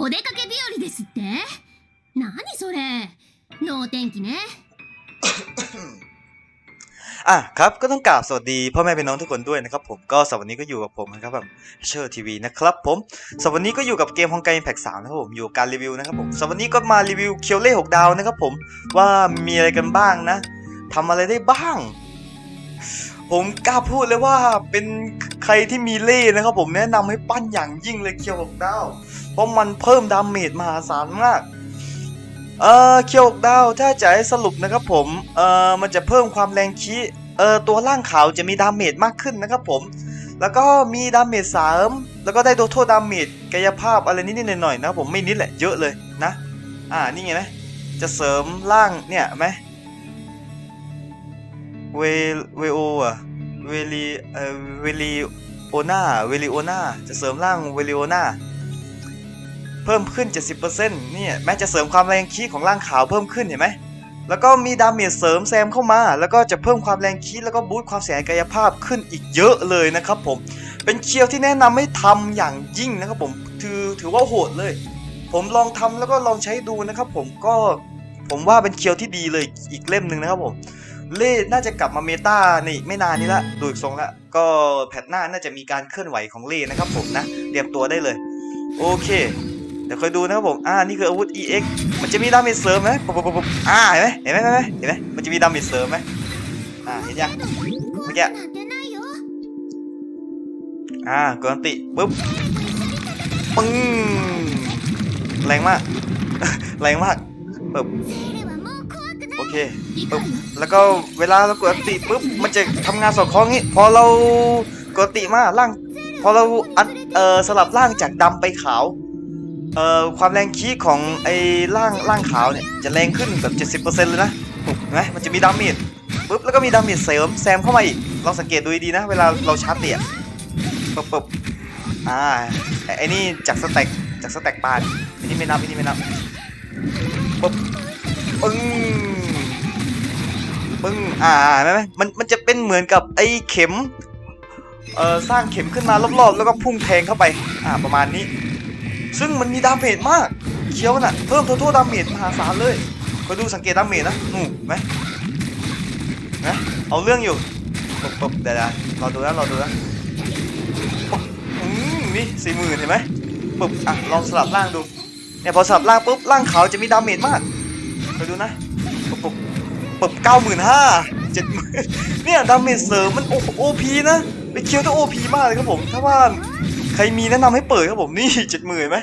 お出かけ日和ですって何それ能天気ね อ่ะครับก็ต้องกราบสวัสดีพ่อแม่พี่น้องทุกคนด้วยนะครับผมก็สำหรับวันนี้ก็อยู่กับผมนะครับแบบเชอร์ทีวีนะครับผมสำหรับวันนี้ก็อยู่กับเกมฮองไกแพ็กสามนะครับผมอยู่กับการรีวิวนะครับผมสำหรับวันนี้ก็มารีวิวเคียวเล่หกดาวนะครับผมว่ามีอะไรกันบ้างนะทำอะไรได้บ้าง ผมกล้าพูดเลยว่าเป็นใค รที่มีเล่นะครับผมแนะนำให้ปั้นอย่างยิ่งเลยเคียวหกดาว เพราะมันเพิ่มดาเมจมหาศาลมากเอ่อเคียวหกดาวถ้าจะให้สรุปนะครับผมเออมันจะเพิ่มความแรงคีเออตัวร่างขาวจะมีดาเมจมากขึ้นนะครับผม แล้วก็มีดาเมจสามแล้วก็ได้โดโทษดาเมจกายภาพอะไรนิดๆหน่อยๆนะครับผมไม่นิดแหละเยอะเลยนะ อ่านี่ไงนะจะเสริมร่างเนี่ยไหมเวเวโออะ เวลีเอ่อเวลีโอนาเวลีโอนาจะเสริมร่างเวลีโอนาเพิ่มขึ้น 70%เนี่ยแม้จะเสริมความแรงคีของร่างขาวเพิ่มขึ้นเห็นไหมแล้วก็มีดาเมจเสริมแซมเข้ามา แล้วก็จะเพิ่มความแรงคีแล้วก็บูตความเสียหายกายภาพขึ้นอีกเยอะเลยนะครับผม เป็นเคียวที่แนะนำให้ทำอย่างยิ่งนะครับผมถือถือว่าโหดเลย ผมลองทำแล้วก็ลองใช้ดูนะครับผมก็ผมว่าเป็นเคียวที่ดีเลยอีกเล่มหนึ่งนะครับผม เล่น่าจะกลับมาเมตาในอีกไม่นานนี้ละดูอีกทรงละก็แพทหน้าน่าจะมีการเคลื่อนไหวของเล่นะครับผมนะเตรียมตัวได้เลย โอเคเดี๋ยวคอยดูนะครับผมอ่านี่คืออาวุธ EX มันจะมีดาเมจเสริมไหมปุ๊บปุ๊บปุ๊บอ่าเห็นไหมเห็นไหมเห็นไหมเห็นไหมมันจะมีดาเมจเสริมไหมอ่าเห็นยังเมื่อกี้อ่ากดติปุ๊บปึ้งแรงมาก แรงมากปุ๊บ เคปึ๊บแล้วก็เวลาเรากดอันติปุ๊บมันจะทำงานสอดคล้องนี้พอเรากดอันติมาล่างพอเราอัดเออสลับล่างจากดำไปขาวเอ่อความแรงคีของไอ้ล่างล่างขาวเนี่ยจะแรงขึ้นแบบ70%เลยนะเห็นไหมมันจะมีดาเมจปุ๊บแล้วก็มีดาเมจเสริมแซมเข้ามาอีกลองสังเกตดูดีนะ เวลาเราชาร์จเตี่ยปุ๊บปุ๊บอ่าไอ้นี่จากสเต็กจากสเต็กปานอันนี้ไม่นับอันนี้ไม่นับปุ๊บปึ้ง ปึ้งอ่าเห็นไหมมันมันจะเป็นเหมือนกับไอ้เข็มเอ่อสร้างเข็มขึ้นมารอบๆ แล้วก็พุ่งแทงเข้าไป อ่าประมาณนี้ ซึ่งมันมีดาเมจมากเคี้ยวน่ะเพิ่มโทโทดาเมจมหาศาลเลยคอยดูสังเกตดาเมจนะนู่นไหมนไหมเอาเรื่องอยู่ปุ๊บปบเดี๋ยวๆรอดูนะรอดูนะอืมนี่สี่หมื่นเห็นไหมปุ๊บอะลองสลับร่างดูเนี่ยพอสลับร่างปุ๊บร่างขาวจะมีดาเมจมากคอยดูนะปุ๊บปุ๊บ ปุ๊บเก้าหมื่นห้าเจ็ดหมื่นเนี่ยดาเมจเสริมมันโอโอพีนะไปเคียวที่โอพีมากเลยครับผม ถ้าว่าใครมีแนะนำให้เปิดครับผมนี่เจ็ดหมื่นไหม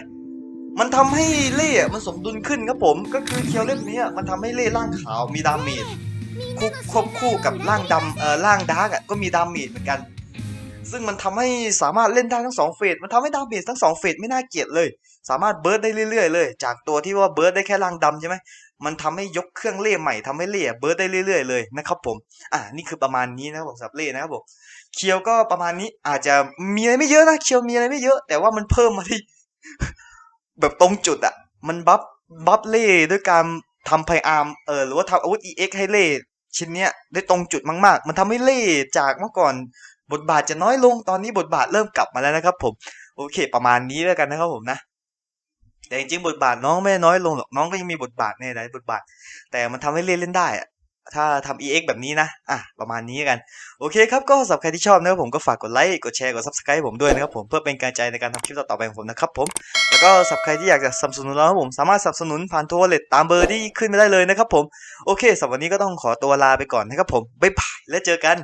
มันทำให้เล่มันสมดุลขึ้นครับผม ก็คือเคียวเล่มนี้มันทำให้เล่ร่างขาวมีดาเมจควบควบคู่กับร่างดำเอ่อร่างดาร์กอะก็มีดาเมจเหมือนกัน ซึ่งมันทำให้สามารถเล่นได้ทั้งสองเฟสมันทำให้ดาเมจทั้งสองเฟสไม่น่าเกลียดเลย สามารถเบิร์ดได้เรื่อยๆเลย จากตัวที่ว่าเบิร์ดได้แค่ร่างดำใช่ไหมมันทำให้ยกเครื่องเล่ใหม่ทำให้เล่เบิร์ดได้เรื่อยๆเลยนะครับผม อ่านี่คือประมาณนี้นะครับผมสำหรับเล่นะครับผมเคียวก็ประมาณนี้อาจจะมีอะไรไม่เยอะนะเคียวมีอะไรไม่เยอะ แต่ว่ามันเพิ่มมาที่แบบตรงจุดอะมันบัฟบัฟเล่ด้วยการทำไพอาร์มเออหรือว่าทำอาวุธ EX ให้เล่ชิ้นเนี้ยได้ตรงจุดมาก ๆ มันทำให้เล่จากเมื่อก่อนบทบาทจะน้อยลงตอนนี้บทบาทเริ่มกลับมาแล้วนะครับผม โอเค ประมาณนี้แล้วกันนะครับผมนะ แต่จริงๆบทบาทน้องไม่น้อยลงหรอกน้องก็ยังมีบทบาทในหลายบทบาท แต่มันทำให้เล่นเล่นได้อะถ้าทำ EX แบบนี้นะอะประมาณนี้กัน โอเคครับ ก็สำหรับใครที่ชอบนะครับผมก็ฝากกดไลค์ กดแชร์ กด subscribe ผมด้วยนะครับผมเพื่อเป็นกำลังใจในการทำคลิปต่อๆไปของผมนะครับผม แล้วก็สำหรับใครที่อยากจะสนับสนุนเราครับผมสามารถสนับสนุนผ่านโทรเลตตามเบอร์ที่ขึ้นมาได้เลยนะครับผม โอเคสำหรับวันนี้ก็ต้องขอตัวลาไปก่อนนะครับผม บ๊ายบาย แล้วเจอกัน